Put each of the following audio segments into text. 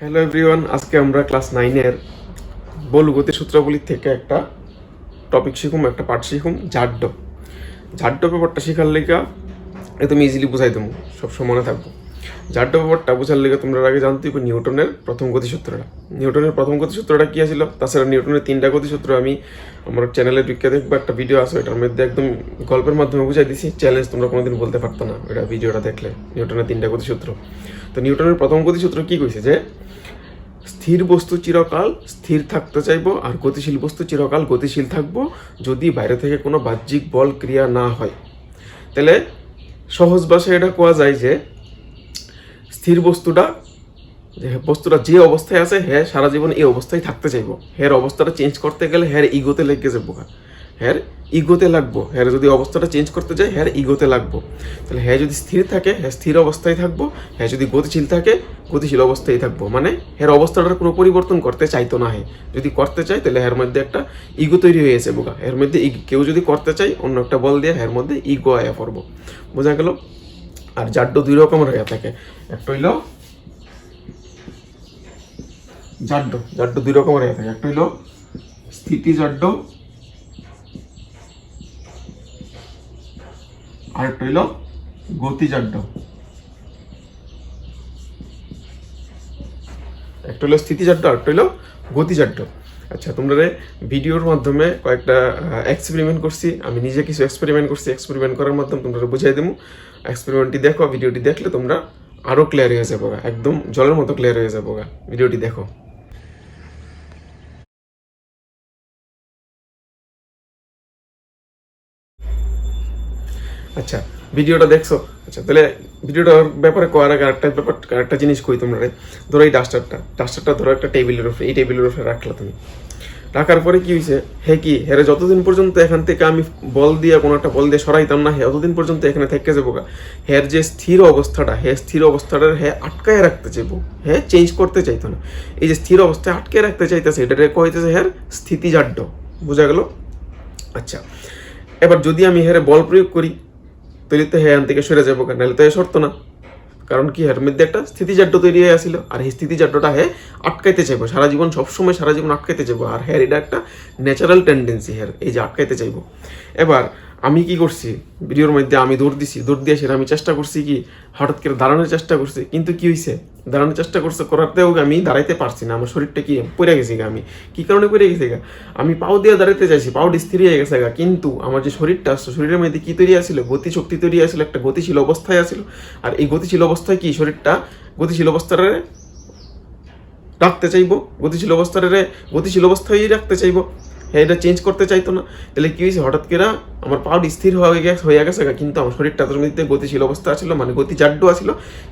Hello everyone আজকে আমরা class নাইনের বল গতি সূত্রাবলীর থেকে একটা টপিক শিখুম, একটা পাঠ শিখুম জাড্ড জাড্ড ব্যাপারটা শেখার লেগা এ তুমি ইজিলি বুঝাই দেবো, সবসময় মনে থাকব। জাড্ড ব্যাপারটা বোঝার লেগে তোমরা আগে জানতেই নিউটনের প্রথম গতিসূত্রটা। নিউটনের প্রথম গতিসূত্রটা কী ছিল তাছাড়া নিউটনের তিনটা গতিসূত্র আমি আমার চ্যানেলে বিখ্যাত দেখব, একটা ভিডিও আছে এটার মধ্যে একদম গল্পের মাধ্যমে বুঝাই দিছি। চ্যালেঞ্জ তোমরা কোনোদিন বলতে পারতো না এটা ভিডিওটা দেখলে, নিউটনের তিনটা গতিসূত্র। তো নিউটনের প্রথম গতিসূত্র কী কইছে যে স্থির বস্তু চিরকাল স্থির থাকতে চাইব আর গতিশীল বস্তু চিরকাল গতিশীল থাকব যদি বাইরে থেকে কোনো বাহ্যিক বল ক্রিয়া না হয়। তাহলে সহজ ভাষায় এটা কোয়া যায় যে স্থির বস্তুটা যে বস্তুটা যে অবস্থায় আছে হ্যাঁ সারা জীবন এই অবস্থায় থাকতে চাইব। হের অবস্থাটা চেঞ্জ করতে গেলে হ্যার ইগোতে লেগে যাব। হ্যার ইগোতে লাগবো। হ্যার যদি অবস্থাটা চেঞ্জ করতে যায় হ্যার ইগোতে লাগবো। তাহলে হ্যাঁ যদি স্থির থাকে হ্যাঁ স্থির অবস্থায় থাকব। হ্যাঁ যদি গতিশীল থাকে, গতিশীল অবস্থায় থাকব। মানে হ্যার অবস্থাটার কোনো পরিবর্তন করতে চাইতো না হ্যাঁ যদি করতে চাই, তাহলে হ্যার মধ্যে একটা ইগো তৈরি হয়ে গেছে বোকা। এর মধ্যে কেউ যদি করতে চাই, অন্য একটা বল দিয়ে হ্যার মধ্যে ইগো আয়া পড়ব। বোঝা গেল? আর জাড্ড দুই রকমের হয়ে থাকে। একটা হইল জাড্ড। জাড্ড দুই রকমের হয়ে থাকে। একটা হইল স্থিতি জাড্ড আর একটা হইল গতি জাড্ড একটা হলো স্থিতিজাড্ড আর একটা হলো গতিজাড্ড আচ্ছা তোমরা ভিডিওর মাধ্যমে কয়েকটা এক্সপেরিমেন্ট করছি। আমি নিজে কিছু এক্সপেরিমেন্ট করছি। এক্সপেরিমেন্ট করার মাধ্যমে তোমরা বুঝাই দেবো এক্সপেরিমেন্টটি দেখো, ভিডিওটি দেখলে তোমরা আরও ক্লিয়ার হয়ে যাব একদম জলের মতো ক্লিয়ার হয়ে যাব। ভিডিওটি দেখো। আচ্ছা ভিডিওটা দেখছ? আচ্ছা তাহলে ভিডিওটার ব্যাপারে করার আগে আরেকটা ব্যাপার, আরেকটা জিনিস কই তোমরা রে? ধরো এই ডাস্টারটা ডাস্টারটা ধরো একটা টেবিলের উপরে এই টেবিলের উপরে রাখলা তুমি। রাখার পরে কি হয়েছে হে কি হেরে যতদিন পর্যন্ত এখান থেকে আমি বল দিয়ে কোনো একটা বল দিয়ে সরাইতাম না, হে, অতদিন পর্যন্ত এখানে থেকে যাব গা। হের যে স্থির অবস্থাটা, হে স্থির অবস্থাটা হে আটকায় রাখতে চাইব হে চেঞ্জ করতে চাইতো না। এই যে স্থির অবস্থায় আটকে রাখতে চাইতেছে, এটা কইতেছে হের স্থিতিজাড্য। বোঝা গেল? আচ্ছা এবার যদি আমি হেরে বল প্রয়োগ করি তাহলে তো হ্যাঁ থেকে সরে যাব কেন? নাহলে তো এ সরতো না। কারণ কি, এর মধ্যে একটা স্থিতিজাড্য তৈরি হয়ে আসিল। আর এই স্থিতিজাড্যটা হ্যাঁ আটকাইতে চাইব। সারা জীবন, সবসময় সারা জীবন আটকাইতে চাইব। আর হ্যার এটা একটা ন্যাচারাল টেন্ডেন্সি হ্যার এই যে আটকাইতে চাইব। এবার আমি কি করছি? ভিডিওর মধ্যে আমি দৌড় দিছি, দৌড় দিয়ে সেটা আমি চেষ্টা করছি কি? হঠাৎ করে দাঁড়ানোর চেষ্টা করছি, কিন্তু কি হয়েছে দাঁড়ানোর চেষ্টা করছে করাতেও আমি দাঁড়াইতে পারছি না, আমার শরীরটা কি পড়ে গেছে গা আমি? কি কারণে পড়ে গেছে গা? আমি পাও দিয়ে দাঁড়াইতে চাইছি, পাও স্থির হয়ে গেছে গা, কিন্তু আমার যে শরীরটা আছে, শরীরের মধ্যে কি তৈরি আছিল? গতি শক্তি তৈরি আছিল, একটা গতিশীল অবস্থায় আছিল। আর এই গতিশীল অবস্থায় কি? শরীরটা গতিশীল অবস্থারে রাখতে চাইব? গতিশীল অবস্থারে গতিশীল অবস্থায় রাখতে চাইব? এটা চেঞ্জ করতে চাইতো না। তাহলে কি হয়েছে? হঠাৎ করে আমার পাউড স্থির হয়ে গেছে হয়ে গেছে কিন্তু আমার শরীরটা তোর মধ্যে গতিশীল অবস্থা আছিল মানে গতি জাড্ডু আছিল,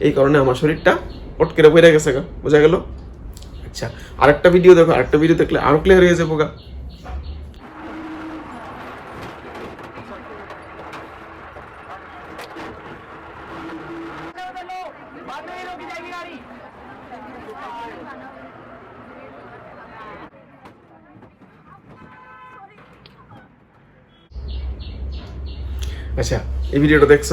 এই কারণে আমার শরীরটা পটকেরা বেড়ে গেছে গা। বোঝা গেল? আচ্ছা আরেকটা ভিডিও দেখো, আরেকটা ভিডিও দেখলে আরও ক্লিয়ার হয়ে যাব গা। আচ্ছা এই ভিডিওটা দেখছ?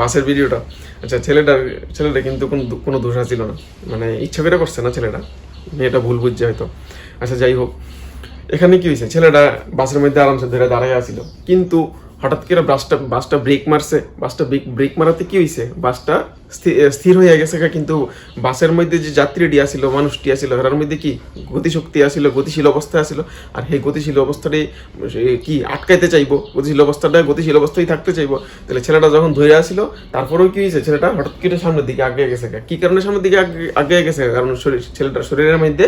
বাসের ভিডিওটা? আচ্ছা ছেলেটার ছেলেটা কিন্তু কোনো কোনো দোষা ছিল না। মানে ইচ্ছা করে করছে না ছেলেটা। মেয়েটা ভুল বুঝছে হয়তো। আচ্ছা যাই হোক। এখানে কি হয়েছে? ছেলেটা বাসের মধ্যে আরামসে ধরে দাঁড়াইয়া আসছিল কিন্তু হঠাৎ করে বাসটা বাসটা ব্রেক মারছে। বাসটা ব্রেক মারাতে কি হয়েছে বাসটা স্থি- স্থির হয়ে গেছে কিন্তু বাসের মধ্যে যে যাত্রীটি আসিল মানুষটি আসিল তার মধ্যে কি গতিশক্তি আসিল গতিশীল অবস্থা আসিল আর সেই গতিশীল অবস্থাটাই কি আটকাইতে চাইব? গতিশীল অবস্থাটা গতিশীল অবস্থায় থাকতে চাইব? তাহলে ছেলেটা যখন ধরে আসিল তারপরেও কি হয়েছে ছেলেটা হঠাৎ করে সামনের দিকে আগে গেছে। কি কারণে সামনের দিকে আগে আগে গেছে কারণ শরীর ছেলেটার শরীরের মধ্যে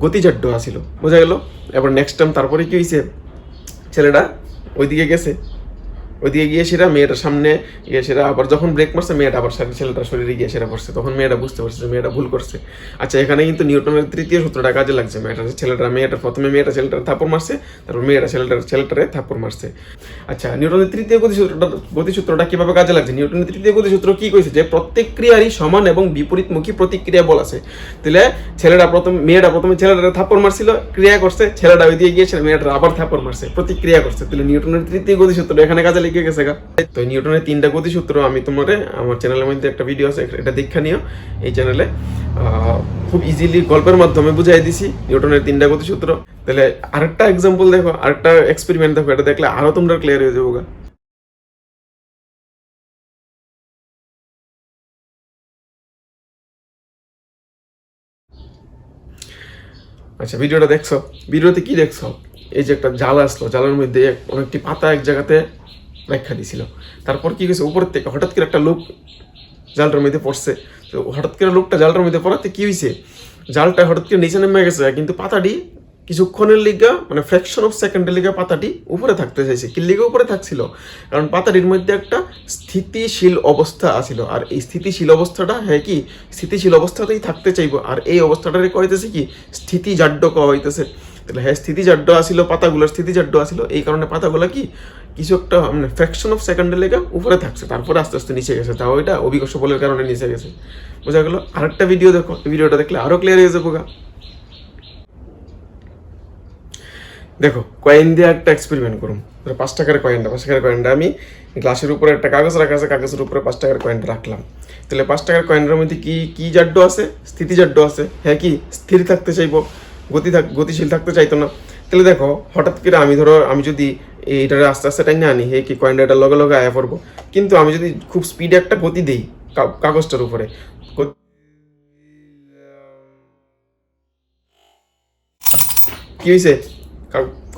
গতিজাড্য আসিল বোঝা গেল? এবার নেক্সট টাইম তারপরে কি হয়েছে ছেলেটা ওইদিকে গেছে। ওইদিকে গিয়ে সেটা মেয়েটার সামনে গিয়ে সেটা আবার যখন ব্রেক মারছে, মেয়েটা আবার সাথে ছেলেটার শরীরে গিয়ে সেটা পড়ছে তখন মেয়েটা বুঝতে পারছে যে মেয়েটা ভুল করছে। আচ্ছা এখানে কিন্তু নিউটনের তৃতীয় সূত্রটা কাজে লাগছে। মেয়েটা ছেলেটা, মেয়েটা প্রথমে মেয়েটা ছেলেটার থাপড় মারছে, তারপর মেয়েটা ছেলেটার ছেলেটারে থাপড় মারছে। আচ্ছা নিউটনের তৃতীয় গতিসূত্রটা গতিসূত্রটা কীভাবে কাজে লাগছে? নিউটনের তৃতীয় গতিসূত্র কি কইছে যে প্রত্যেক ক্রিয়ারই সমান এবং বিপরীতমুখী প্রতিক্রিয়া বল আছে। তাহলে ছেলেটা প্রথম মেয়েটা প্রথমে ছেলেটারে থাপড় মারছিল, ক্রিয়া করছে। ছেলেটা ওই দিয়ে গিয়ে মেয়েটা আবার থাপড় মারছে, প্রতিক্রিয়া করছে। তাহলে নিউটনের তৃতীয় গতিসূত্র এখানে কাজে লিখে গেছে গা। তো, নিউটনের তিনটা গতিসূত্র আমি তোমার, আমার চ্যানেলের মধ্যে একটা ভিডিও আছে, এটা দেখা নিও এই চ্যানেলে খুব ইজিলি গল্পের মাধ্যমে বুঝাই দিছি নিউটনের তিনটা গতিসূত্র। তাহলে আরেকটা এক্সাম্পল দেখো, আরেকটা এক্সপেরিমেন্ট দেখো, এটা দেখলে আরও তোমরা ক্লিয়ার হয়ে যাব গা। আচ্ছা ভিডিওটা দেখছ? ভিডিওতে কি দেখছ? এই যে একটা জাল আসলো, জালের মধ্যে অনেকটি পাতা এক জায়গাতে ব্যাখ্যা দিছিল। তারপর কি হয়েছে? উপর থেকে হঠাৎ করে একটা লোক জালটার মধ্যে পড়ছে। তো হঠাৎ করে লোকটা জালটার মধ্যে পড়াতে কি হয়েছে? জালটা হঠাৎ করে নিচে নেমে গেছে কিন্তু পাতাটি কিছুক্ষণের লিগা মানে ফ্র্যাকশন অফ সেকেন্ডের লিগা পাতাটি উপরে থাকতে চাইছে। কি লিগে উপরে থাকছিল? কারণ পাতাটির মধ্যে একটা স্থিতিশীল অবস্থা আছিল। আর এই স্থিতিশীল অবস্থাটা হ্যাঁ কি? স্থিতিশীল অবস্থাতেই থাকতে চাইব। আর এই অবস্থাটারে কইতেছে কি? স্থিতিজাড্য কওয়া হইতেছে। তাহলে হ্যাঁ স্থিতিজাড্য আসিল, পাতাগুলোর স্থিতিজাড্য আসিল। এই কারণে পাতাগুলো কি? কিছু একটা মানে ফ্র্যাকশন অফ সেকেন্ডের লেগে উপরে থাকছে, তারপরে আস্তে আস্তে নিচে গেছে। তাও এটা অভিকর্ষ বলের কারণে নিচে গেছে। বোঝা গেল? আরেকটা ভিডিও দেখো ভিডিওটা দেখলে আরও ক্লিয়ার হয়ে যাব গা। দেখো কয়েন দিয়ে একটা এক্সপেরিমেন্ট করুন। পাঁচ টাকার কয়েনটা পাঁচ টাকার কয়েনটা আমি গ্লাসের উপরে একটা কাগজ রাখা আছে, কাগজের উপরে পাঁচ টাকার কয়েনটা রাখলাম। তাহলে পাঁচ টাকার কয়েনের মধ্যে কি কি জাড্য আছে? স্থিতিজাড্য আছে। হ্যাঁ কি? স্থির থাকতে চাইব। গতি থাক গতিশীল থাকতে চাইতো না। তাহলে দেখো, হঠাৎ করে আমি ধরো, আমি যদি এইটার আস্তে আস্তে টাইনে আনি হে কি কয়েনটা এটা লগে লগে আয়া পড়ব। কিন্তু আমি যদি খুব স্পিডে একটা গতি দিই কাগজটার উপরে কি হয়েছে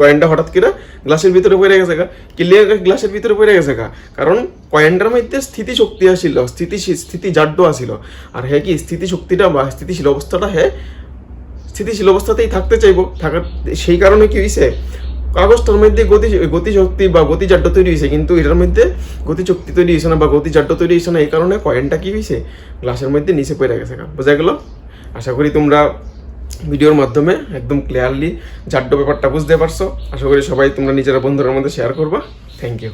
কয়েনটা হঠাৎ করে গ্লাসের ভিতরে পড়ে গেছে গা। ক্লিয়ার গ্লাসের ভিতরে পড়ে গেছে গা। কারণ কয়েনটার মধ্যে স্থিতি শক্তি আসিল স্থিতি স্থিতি জাড্য আসিল। আর হ্যাঁ কি স্থিতি শক্তিটা বা স্থিতিশীল অবস্থাটা হ্যাঁ স্থিতিশীল অবস্থাতেই থাকতে চাইব। থাকার সেই কারণে কি হয়েছে কাগজটার মধ্যে গতি, গতিশক্তি বা গতিজাড্য তৈরি হয়েছে কিন্তু এটার মধ্যে গতিশক্তি তৈরি হয়েছে না বা গতিজাড্য তৈরি হয়েছে না, এই কারণে কয়েনটা কি হয়েছে গ্লাসের মধ্যে নিচে পড়ে গেছে। বোঝা গেল? আশা করি তোমরা ভিডিওর মাধ্যমে একদম ক্লিয়ারলি জাড্য ব্যাপারটা বুঝতে পারছ। আশা করি সবাই তোমরা নিজেরা বন্ধুদের মধ্যে শেয়ার করবা। Thank you